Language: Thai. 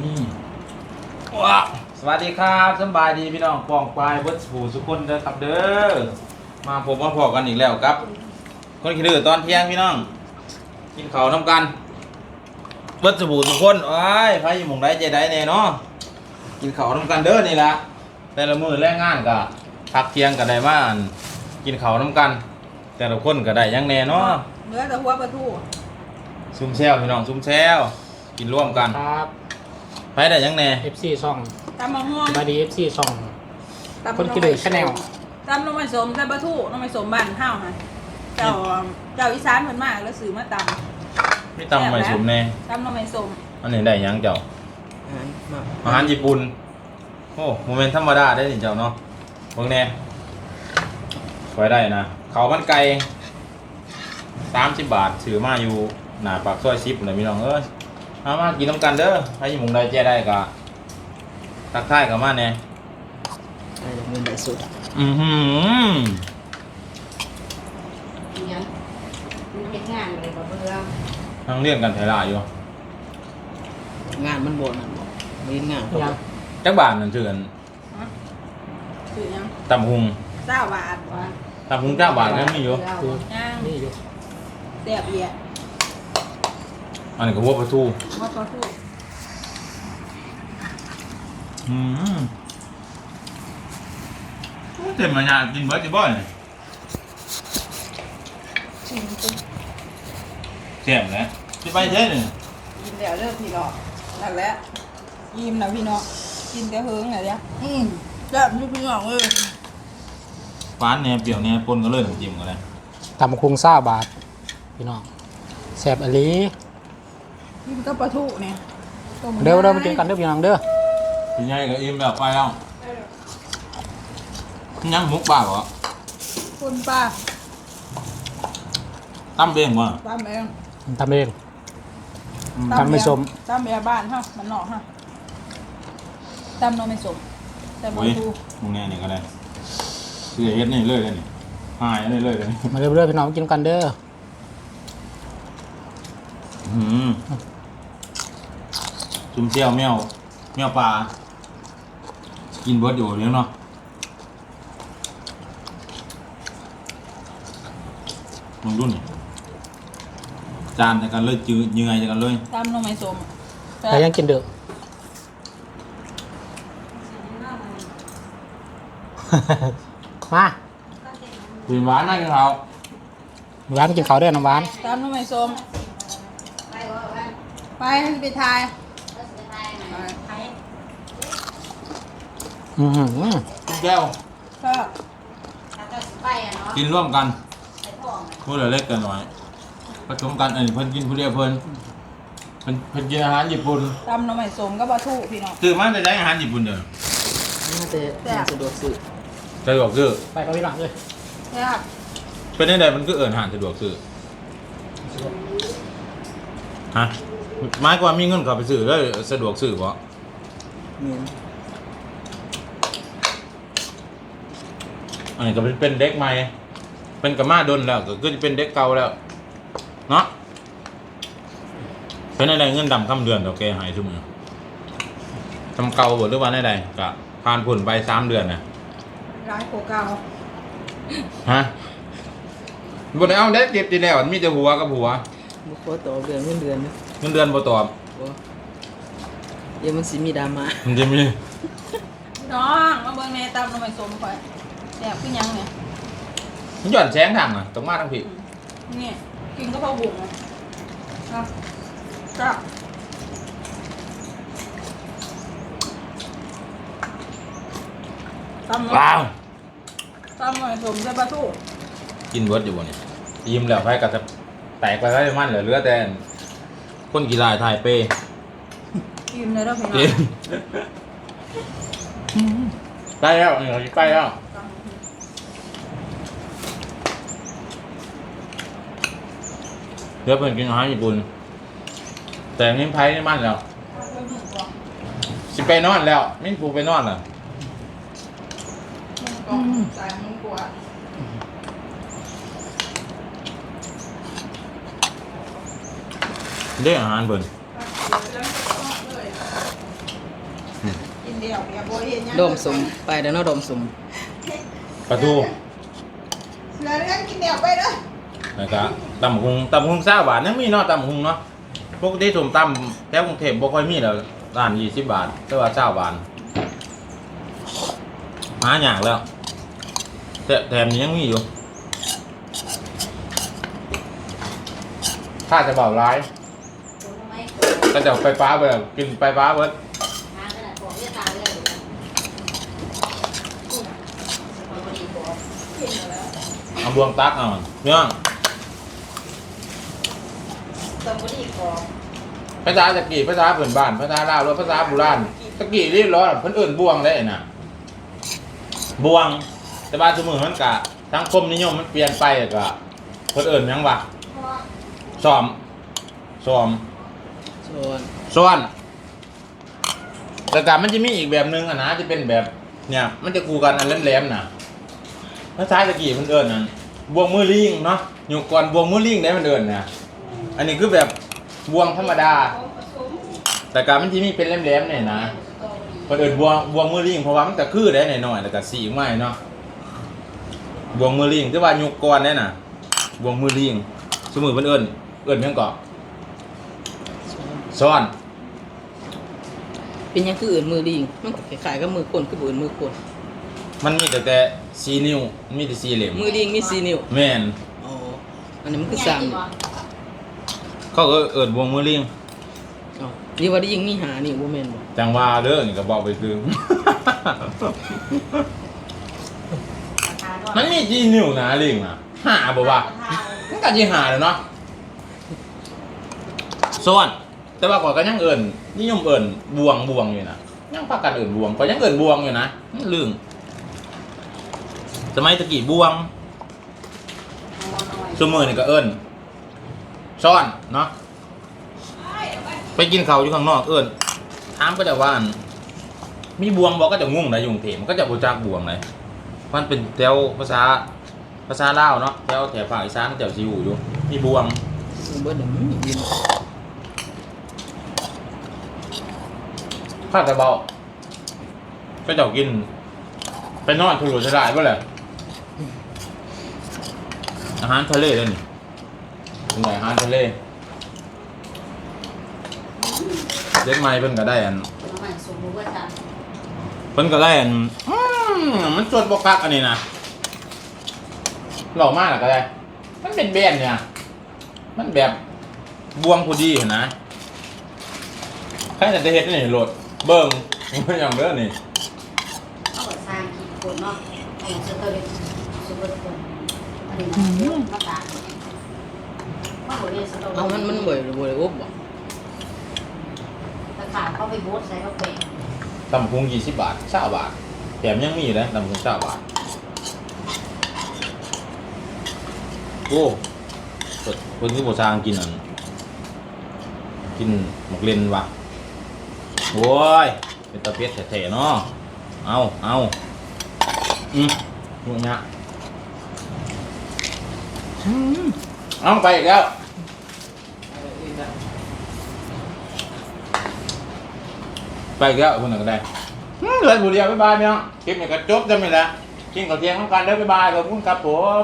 นี่ว้าวสวัสดีครับสำบายดีพี่น้องปองปลายเบิร์ดสูสุกคนเด้อครับเด้อมาผมมาพอกันอีกแล้วครับ คนขี้ดื้อตอนเที่ยงพี่น้อง กินข้าวน้ำกัน เบิร์ดสบู่ทุกคนอ้ายไผอยู่หมองใดใจใดแน่เนาะกินข้าวน้ำกันเด้อนี่ละแต่ละมือแรงงานก็พักเที่ยงก็ได้มาอั่นกินข้าวน้ำกัน แต่ละคนก็ได้หยังแน่เนาะเนื้อแต่หัวปลาทู ซุ่มแซวพี่น้องซุ่มแซวกินร่วมกันครับ ไปได้หยังแน่ FC ช่องตำมะม่วงสวัสดี FC ช่อง ตำคนกินเลยชาแนลตำลงไปสมใส่ปลาทูลงไปสมบ้านห้าวค่ะเจ้าเจ้าอีสานเพิ่นมากแล้วซื้อมาตไม่ตำไม่สมแน่ำตำลงไปสมอันนี้ได้หยังเจ้า อาหารมาอาหารญี่ปุ่น โอ้โมเมนต์ธรรมดาได้นี่เจ้าเนาะเบิ่งแน่ไว้ได้นะเขาวมันไก่สามสิบบาทถือมาอยู่หน้าปากซอยซิปเลยพี่น้องเอ้ย มามากินน้ำกันเด้อใครอยู่หมุงใดแจ้ได้กะทักทายกับมาแน่ได้จากเงินได้สุดอือหือยังมันเฮ็ดงานอะไรบ่เบื่อทั้งเรียนกันไทยลาอยู่งานมันบ่นั่นบ่เรียนงานยังจักบาทนั่นชื่อกันซื้อยังตำหุงเจ้าบาทว่าตำหุงเก้าบาทนั่นมีอยู่คือย่างนี่อยู่แซ่บเอียะ อันนี้ก็วัวปลาทูหัวปลาทูอืมเต็มมันยากินเบิร์ดจีบ่อยเต็มแล้วจะไปเท่หนึ่งกินแล้วเด้อพี่น้องนั่นแหละยิ้มนะพี่น้องกินแต่เฮิงน่ะเด้ออืมแซ่บอยู่พี่น้องเอ้ยฟ้านเนี่ยเปรี้ยวเนี่ยปนก็เลยน้ำจิ้มกันเลย ตำคุงซ่าบาทพี่น้องแซ่บอหลี กินกับปลาทูเนี่ยต้มเด้อเด้อมากินกันเด้อพี่น้องเด้อพี่ใหญ่ก็อิ่มแล้วไปแล้วยังมุกปากเหรอคนป้าตั้มเบ้งวะตำเองทำเองตำไม่สมตำเบียบ้านเฮามันนอกฮะตำนมไม่สมแต่ปโอ้ลายทูมึงแน่นี่ก็ได้เสียเฮ็ดนี่เลยเลยนี่หายเลยเลยเลยมาเด้อเด้อพี่น้องมากินกันเด้ออืม จุ่มเชี่ยวแมวแมวปลากินเบิร์ดอยู่เลี้ยงเนาะมึงรุ่นนี่จานแต่กันเลยจืดเหนื่อยแต่กันเลยตำนมไม่สมใครยังกินเด้อมากินหวานนะกินเขาหวานกินข้าวเด้อน้ำหวานตำนมไม่สมไปว่าว่าไปให้ไปทาย เราสิไปไหนไป อือหือกินแก้ว ก็ถ้าเจ้าสิไปอะเนาะกินร่วมกันไปท้องผู้เหลือเล็กกันหน่อยผสมกันเออเพิ่นกินผู้เดียวเพิ่นเพิ่นเพิ่นกินอาหารญี่ปุ่นตำนมไม่สมก็ปลาทูพี่น้องซื้อมาได้ได้อาหารญี่ปุ่นเด้อน่าจะน่าสะดวกซื้อสะดวกซื้อไปกับพี่น้องเลยแซ่บเป็นได้ใดมันก็เอิ้นอาหารสะดวกซื้อฮะหมายความว่ามีเงินเข้าไปซื้อแล้วสะดวกซื้อบ่เงิน อันนี้ก็เป็นเป็นเด็กใหม่ เป็นกระมาดนแล้ว ก็คือจะเป็นเด็กเก่าแล้ว เนาะเป็นอะไรเงินดำคำเดือนโอเคหายทุกมือทำเก่าบ่หรือว่าได้ๆก็ผ่านผลไปสามเดือนน่ะร้ายโกเก่าฮะบ่ได้เอาได้เก็บทีแล้วมีแต่หัวกับหัวบ่ขอต่อเดือนเงินเดือนนะเงินเดือนบ่ตอบบ่เดี๋ยวมันสิมีดราม่ามันจะมีพี่น้องมาเบิ่งในตำนมไม่สมก่อนแซ่บขึ้นยังเนี่ยมันหย่อนแสงทางอะต้องมาทางผิดนี่กินก็พอบุ๋งนะจ้าตำนมว้าวตำนมไม่สมใส่ปลาทูกินเบิร์ดอยู่บ่เนี่ยยิ้มแล้วไฟก็จะแตกไปไว้มันเหลือเหลือแต่คนกีฬาไทยเป้กินเลยแล้วพี่น้อกิงนใกล้แล้วนี่เราใกล้แล้ว เดี๋ยวเพิ่นกินอาหารญี่ปุ่น แต่มิ้นไผ่นี่มันแล้ว สิไปนอนแล้ว มิ้นผูไปนอนแล้วใส่มึงกลัวเรียกอาหารเบิ่นแล้วก็เลยเดียวอย่าโบยเห็นยังดมสมไปเดี๋ยวเนาะดมสมประตูเสือเรื่องกินเดียวไปเลย นะครับตำหุงตำหุงซาบาทยังมีเนาะตำหุงเนาะปกติถุมตำแถวกรุงเทพบ่ค่อยมีแล้วร้านยี่สิบบาท แต่ว่าเจ้าบาทหาอย่างแล้วแต่แถมนี้ยังมีอยู่ถ้าจะเบาร้าย ก็จะไฟฟ้าไปกินไฟฟ้าเบิดเอดีบอกกินแล้วเอาบวงตักเอาเนี่ย ตอนพอดีบอกภาษาตะกี้ภาษาเพื่อนบ้านภาษาลาวหรือภาษาโบราณตะกี้รีบร้อนเพิ่นเอื่นบวงได้น่ะบวง แต่บ้านสมือมันกะสังคมนิยมมันเปลี่ยนไปกะเพิ่นเอื่นหยังวะซ้อมซ้อมส่วนซ้อนแต่กะมันจะมีอีกแบบหนึงอะนะจะเป็นแบบ เนี่ย มันจะกูกันอันแหลมๆน่ะภาษาตะกี้มันเอื่นนั่นบวงมือลิงเนาะอยู่ก่อนบวงมือลิงได้มันเอื่นน่ะ อันนี้คือแบบบวงธรรมดา แต่การมันที่มีเป็นแหลมๆเนี่ยนะคนอื่นบวงบวงมือลิงเพราะว่ามันก็คือได้หน่อยๆแล้วก็สีออกมาเนาะบวงมือลิงที่ว่ายุกก่อนเนี่ยน่ะบวงมือลิงสมือเพิ่นเอิ้นเอิ้นเพียงเกาะซ้อน เป็นหยังคืออื่นมือดีมันก็คล้ายๆกับมือคนคือบ่อื่นมือคนมันมีแต่แต่สีนิ้วมันมีแต่สีเหลี่ยมมือดีมีสี่นิ้วแม่นอ๋ออันนี้มันคือสามนิ้ว เขาก็เอิ้นบวงมือลิงอ๋อนี่ว่าได้ยิงมีหานิ้วบ่แม่นบ่จังว่าเด้อนี่ก็บอกไปซื้อมันมีจีนิ้วนะลิงนะหาบ่ว่ามันก็สิหาแล้วเนาะส่วน แต่ว่าก่อนก็ยังเอิ่นนิยมเอิ่นบวงบวงอยู่นะยังพากันเอิ่นบวงก็ยังเอิ่นบวงอยู่นะลืมสมัยตะกี้บวงชั่วมือนี่ก็เอิ่น ซ่อนเนาะไปกินเขาวอยู่ข้างนอกเอิ่นถามก็จะว่านมีบวงบอกก็จะงงนะยุงเถมนก็จะบูจักบวงเลยมันเป็นแถวภาษาภาษาลาวเนาะแถวแถวภาคอีสานแถวซิวอยู่มีบวงเบิดเดี๋ยวมันมียินข้าวแต่เบาก็จ้ากินไปนอนทุรุจะได้ป่ะเลยอาหารทะเลเลยนี่ เป็นไงอาหารทะเลเด็กใหม่เพิ่นก็ได้อันน้ำมันสมมุติว่าจะเพิ่นก็ได้อันอืมมันสดบกักอันนี้นะหล่อมากหรอก็ได้ มันเป็นแบนเนี่ย มันแบบบวงพอดีเห็นนะใครจะเฮ็ดนี่โหลดเบิ่งมันอย่างเด้อนี่เอาสร้างกี่คนเนาะเอาสเตอร์สมมติคนอันนี้มาตา กมาหัวเรียนสตอเอามันมันบ่ได้บ่ได้อบบ่ตะขาบเข้าไปโบสใส่เข้าไปตำพุงยี่สิบบาทเช้าบาทแถมยังมีอยู่นะตำพุงเช้าบาท โอ้คนที่โบซางกินอันกินหมกเลนวะโว้ย เป็นตะเพียดแท้ๆเนาะเอาเอาอืมพวกเนี้ยอืมเอาไปอีกแล้ว ไปอีกแล้วคนหนึ่งก็ได้อืมเลยบุเรียบ๊ายบายพี่น้องคลิปนี้ก็จบจะไม่ละกินข้าวเที่ยงต้องการเด้อบ๊ายบายขอบคุณครับผม